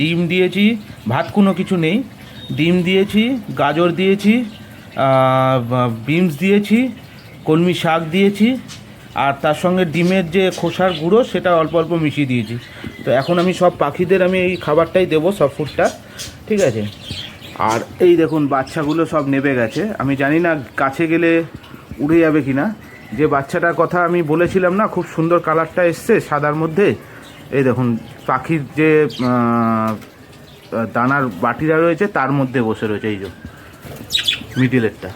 ডিম দিয়েছি, ভাত কোনো কিছু নেই। ডিম দিয়েছি, গাজর দিয়েছি বিনস দিয়েছি, কলমি শাক দিয়েছি, আর তার সঙ্গে ডিমের যে খোসার গুঁড়ো সেটা অল্প অল্প মিশিয়ে দিয়েছি। তো এখন আমি সব পাখিদের আমি এই খাবারটাই দেবো, সব ফুডটা, ঠিক আছে? আর এই দেখুন, বাচ্চাগুলো সব নেবে গেছে। আমি জানি না কাছে গেলে উড়ে যাবে কি না যে বাচ্চাটার কথা আমি বলেছিলাম না, খুব সুন্দর কালারটা এসছে সাদার মধ্যে। এই দেখুন পাখির যে দানার বাটিরা রয়েছে, তার মধ্যে বসে রয়েছে, এই যে মিডিলেরটা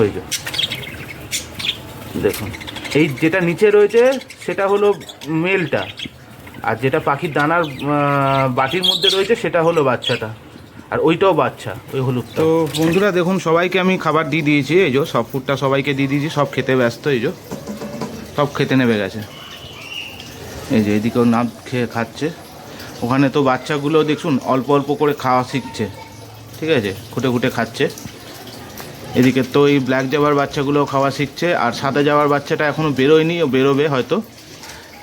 ওই যে, দেখুন। এই যেটা নিচে রয়েছে, সেটা হলো মেলটা। আর যেটা পাখির দানার বাটির মধ্যে রয়েছে, সেটা হলো বাচ্চাটা। আর ওইটাও বাচ্চা, ওই হলুদ তো বন্ধুরা, দেখুন, সবাইকে আমি খাবার দিয়ে দিয়েছি, এই যে, সব ফুডটা সবাইকে দিয়ে দিয়েছি, সব খেতে ব্যস্ত, এই যে। সব খেতে নেবে গেছে। এই যে এদিকেও নাম খেয়ে খাচ্ছে। ওখানে তো বাচ্চাগুলো দেখুন অল্প অল্প করে খাওয়া শিখছে। ঠিক আছে? খুঁটে খুঁটে খাচ্ছে। এদিকে তো এই ব্ল্যাক যাওয়ার বাচ্চাগুলো খাওয়া শিখছে। আর সাদা যাওয়ার বাচ্চাটা এখনও বেরোয়নি, ও বেরোবে হয়তো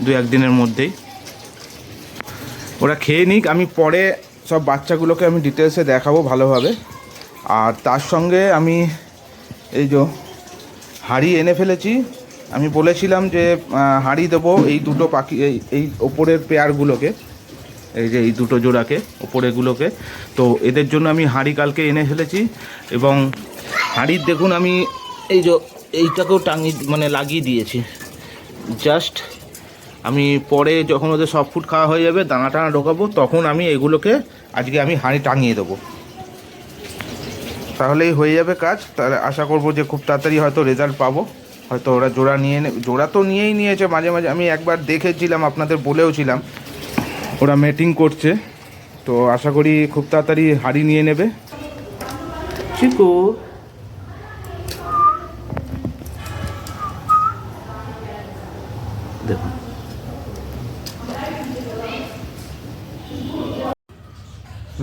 দু একদিনের মধ্যেই। ওরা খেয়ে নিক, আমি পরে সব বাচ্চাগুলোকে আমি ডিটেলসে দেখাবো ভালোভাবে। আর তার সঙ্গে আমি এই যে হাঁড়ি এনে ফেলেছি আমি বলেছিলাম যে হাঁড়ি দেবো এই দুটো পাখি, এই এই ওপরের পেয়ারগুলোকে, এই যে এই দুটো জোড়াকে, ওপরেগুলোকে। তো এদের জন্য আমি হাঁড়ি কালকে এনে ফেলেছি এবং হাঁড়ির দেখুন আমি এই যে, এইটাকেও টাঙিয়ে মানে লাগিয়ে দিয়েছি। জাস্ট আমি পরে যখন ওদের সব ফুড খাওয়া হয়ে যাবে, দানা টানা ঢোকাবো, তখন আমি এগুলোকে আজকে আমি হাঁড়ি টাঙিয়ে দেবো। তাহলেই হয়ে যাবে কাজ। তাহলে আশা করব যে খুব তাড়াতাড়ি হয়তো রেজাল্ট পাবো। হয়তো ওরা জোড়া নিয়ে জোড়া তো নিয়েই নিয়েছে মাঝে মাঝে আমি একবার দেখেছিলাম আপনাদের বলেও ছিলাম। ওরা মেটিং করছে তো আশা করি খুব তাড়াতাড়ি হাড়ি নিয়ে নেবে। চিকু। দেখুন।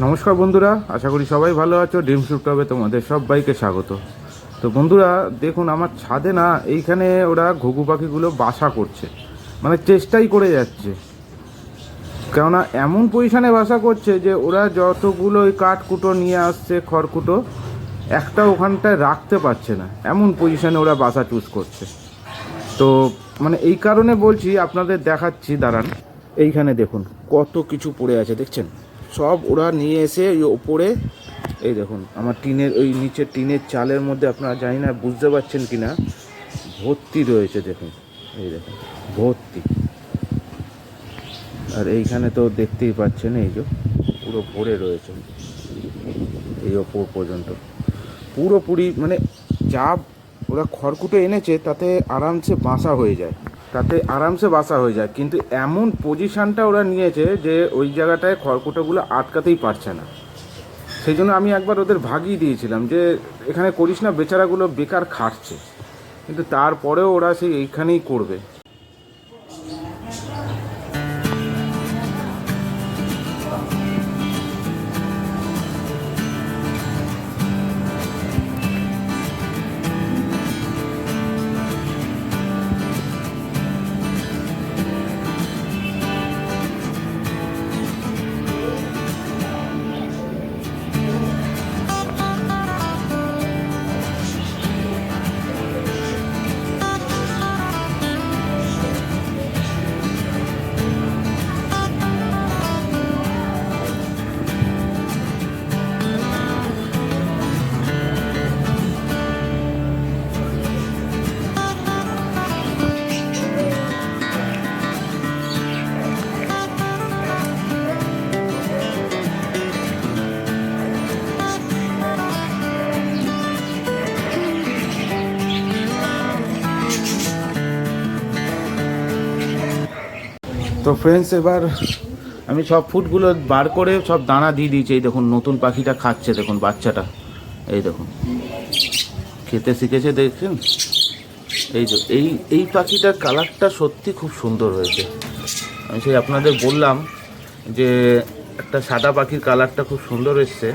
নমস্কার বন্ধুরা আশা করি সবাই ভালো আছো। ড্রিমস টবে তোমাদের সবাইকে স্বাগত। তো বন্ধুরা, দেখুন আমার ছাদে না, এইখানে ওরা ঘুঘু পাখিগুলো বাসা করছে। মানে চেষ্টাই করে যাচ্ছে। কেননা এমন পজিশানে বাসা করছে যে ওরা যতগুলো ওই কাঠকুটো নিয়ে আসছে, খড়কুটো, একটা ওখানটায় রাখতে পারছে না। এমন পজিশানে ওরা বাসা চুজ করছে। তো মানে এই কারণে বলছি, আপনাদের দেখাচ্ছি, দাঁড়ান। এইখানে দেখুন, কত কিছু পড়ে আছে, দেখছেন? সব ওরা নিয়ে এসে ওপরে এই দেখুন, আমার টিনের ওই নিচের টিনের চালের মধ্যে আপনারা জানি না, বুঝতে পারছেন কি না ভর্তি রয়েছে, দেখুন। এই দেখুন, ভর্তি। আর এইখানে তো দেখতেই পাচ্ছেন, এই যে পুরো ভরে রয়েছে। এই ওপর পর্যন্ত। পুরোপুরি মানে যা ওরা খড়কুটো এনেছে, তাতে আরামসে বাসা হয়ে যায়। তাতে আরামসে বাসা হয়ে যায়। কিন্তু এমন পজিশানটা ওরা নিয়েছে যে ওই জায়গাটায় খড়কুটোগুলো আটকাতেই পারছে না। সেই জন্য আমি একবার ওদের ভাগিয়ে দিয়েছিলাম যে, এখানে করিস না, বেচারাগুলো বেকার খাটছে। কিন্তু তারপরেও ওরা সেই এইখানেই করবে। তো ফ্রেন্ডস এবার আমি সব ফুডগুলো বার করে সব দানা দিয়ে দিয়েছি। এই দেখুন, নতুন পাখিটা খাচ্ছে, দেখুন বাচ্চাটা। এই দেখুন, খেতে শিখেছে দেখছেন? এই যে, এই এই পাখিটার কালারটা সত্যি খুব সুন্দর হয়েছে। আমি সেই আপনাদের বললাম যে, একটা সাদা পাখির কালারটা খুব সুন্দর এসছে।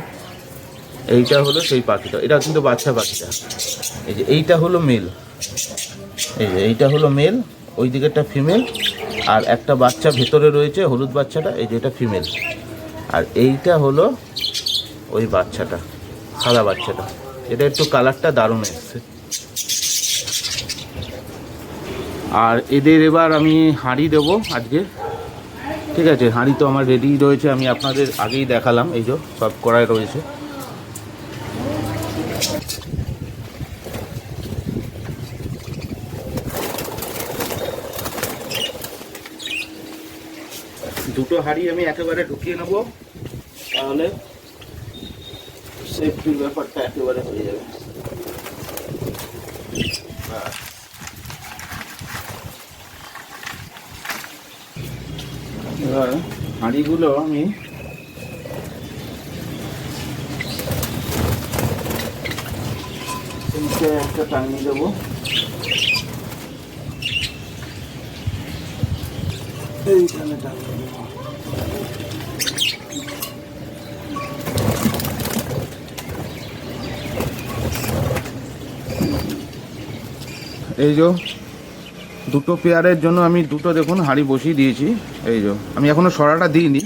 এইটা হলো সেই পাখিটা। এটা কিন্তু বাচ্চা পাখিটা। এই যে, এইটা হলো মেল এই যে, এইটা হলো মেল ওই দিকেরটা ফিমেল আর একটা বাচ্চা ভেতরে রয়েছে, হলুদ বাচ্চাটা, এই যেটা ফিমেল আর এইটা হলো ওই বাচ্চাটা, সাদা বাচ্চাটা। এটা একটু কালারটা দারুণ এসছে। আর এদের এবার আমি হাঁড়ি দেবো আজকে। ঠিক আছে, হাঁড়ি তো আমার রেডি রয়েছে, আমি আপনাদের আগেই দেখালাম, এই যে সব করাই রয়েছে। দুটো হাঁড়ি আমি একেবারে ঢুকিয়ে নেব, তাহলে সেফটির ব্যাপারটা একেবারে হয়ে যাবে। এবার হাঁড়িগুলো আমি একটা টাঙিয়ে দেবো এইখানে টাঙিয়ে এই যে, দুটো পেয়ারের জন্য আমি দুটো দেখুন হাঁড়ি বসিয়ে দিয়েছি। এই যে, আমি এখনও সরাটা দিইনি।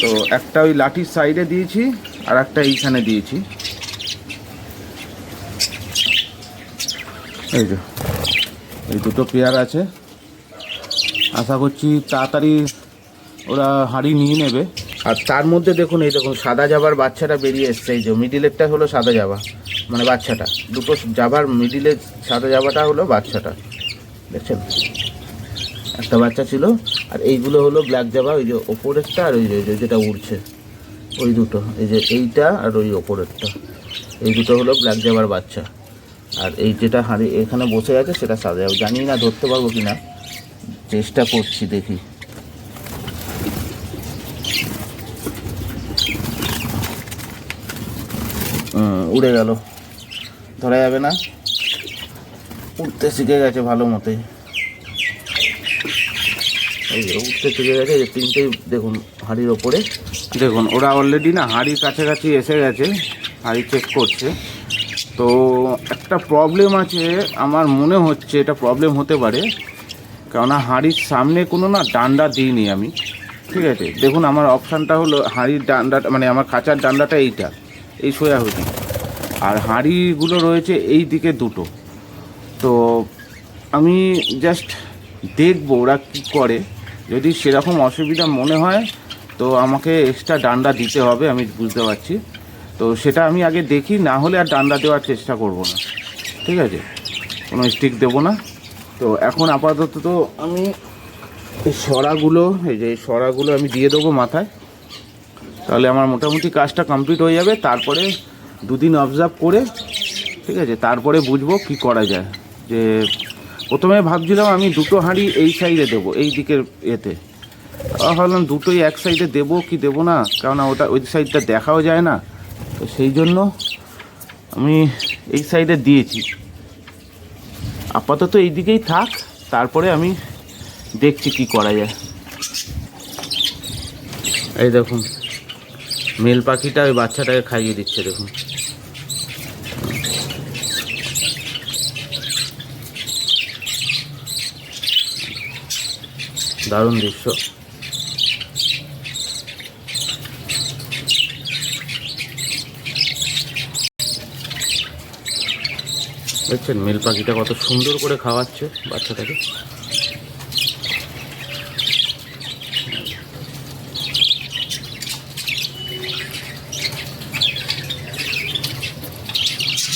তো একটা ওই লাঠির সাইডে দিয়েছি, আর একটা এইখানে দিয়েছি। এই যে, এই দুটো পেয়ার আছে। আশা করছি তাড়াতাড়ি ওরা হাঁড়ি নিয়ে নেবে। আর তার মধ্যে দেখুন, এই দেখুন, সাদা জাবার বাচ্চাটা বেরিয়ে এসছে। এই যে মিডিলেরটা হলো সাদা জাবা মানে বাচ্চাটা। দুটো যাবার মিডিলের সাদা যাবাটা হলো বাচ্চাটা। দেখছেন? একটা বাচ্চা ছিল, আর এইগুলো হলো ব্ল্যাক জাবা ওই যে ওপরেরটা আর ওই যে যেটা উড়ছে। ওই দুটো, এই যে এইটা আর ওই ওপরেরটা। এই দুটো হলো ব্ল্যাক জাবার বাচ্চা। আর এই যেটা হাঁড়ি, এখানে বসে আছে, সেটা সাদা। যাবে জানি না, ধরতে পারব কি না চেষ্টা করছি দেখি। উড়ে গেল। ধরা যাবে না। উঠতে শিখে গেছে ভালো মতোই। উঠতে শিখে গেছে, এই তিনটেই দেখুন, হাঁড়ির ওপরে। দেখুন, ওরা অলরেডি না হাঁড়ির কাছাকাছি এসে গেছে, হাঁড়ি চেক করছে। তো একটা প্রবলেম আছে, আমার মনে হচ্ছে এটা প্রবলেম হতে পারে। কেননা হাঁড়ির সামনে কোনো না ডান্ডা দিইনি আমি। ঠিক আছে? দেখুন, আমার অপশানটা হলো হাঁড়ির ডান্ডাটা মানে আমার খাঁচার ডান্ডাটা এইটা, এই সোয়াহুদি আর হাঁড়িগুলো রয়েছে এই দিকে দুটো। তো আমি জাস্ট দেখব ওরা কী করে। যদি সেরকম অসুবিধা মনে হয়, তো আমাকে এক্সট্রা ডান্ডা দিতে হবে, আমি বুঝতে পারছি। তো সেটা আমি আগে দেখি, না হলে আর ডান্ডা দেওয়ার চেষ্টা করব না। ঠিক আছে? কোনো স্টিক দেবো না। তো এখন আপাতত তো আমি এই সরাগুলো, এই যে সরাগুলো আমি দিয়ে দেবো মাথায়। তাহলে আমার মোটামুটি কাজটা কমপ্লিট হয়ে যাবে। তারপরে দুদিন অবজার্ভ করে, ঠিক আছে, তারপরে বুঝব কি করা যায়। যে প্রথমে ভাবছিলাম আমি দুটো হাঁড়ি এই সাইডে দেবো, এই দিকের এতে ভাবলাম দুটোই এক সাইডে দেবো কি দেবো না, কেননা ওটা ওই সাইডটা দেখাও যায় না। তো সেই জন্য আমি এই সাইডে দিয়েছি। আপাতত এই দিকেই থাক, তারপরে আমি দেখছি কি করা যায়। এই দেখুন, মেল পাখিটা ওই বাচ্চাটাকে খাইয়ে দিচ্ছে, দেখুন। দারুণ দৃশ্য। দেখছেন, মেল পাখিটা কত সুন্দর করে খাওয়াচ্ছে বাচ্চাটাকে।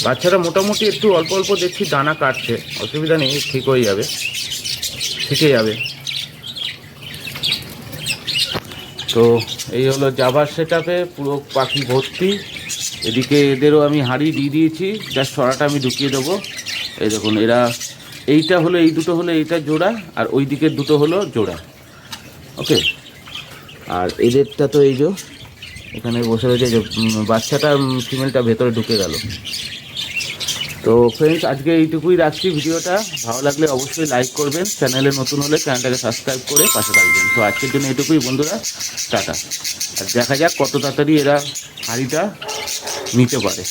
বাচ্চারা মোটামুটি একটু অল্প অল্প দেখছি, দানা কাটছে। অসুবিধা নেই, ঠিক হয়ে যাবে। শিখে যাবে। তো এই হলো জাভার সেট পুরো পাখি ভর্তি। এদিকে এদেরও আমি হাঁড়ি দিয়ে দিয়েছি জাস্ট সরাটা আমি ঢুকিয়ে দেবো। এই দেখুন, এরা এইটা হলো, এই দুটো হলো, এইটা জোড়া, আর ওই দিকের দুটো হলো জোড়া। ওকে? আর এদেরটা তো এই যে, এখানে বসে রয়েছে বাচ্চাটা ফিমেলটা ভেতরে ঢুকে গেল। তো ফ্রেন্ডস আজকে এইটুকুই রাখছি ভিডিওটা। ভালো লাগলে অবশ্যই লাইক করবেন। চ্যানেলে নতুন হলে চ্যানেলটাকে সাবস্ক্রাইব করে পাশে থাকবেন। তো আজকের জন্য এইটুকুই, বন্ধুরা। টাটা। আর দেখা যাক কত তাড়াতাড়ি এরা হাড়িটা নিতে পারে।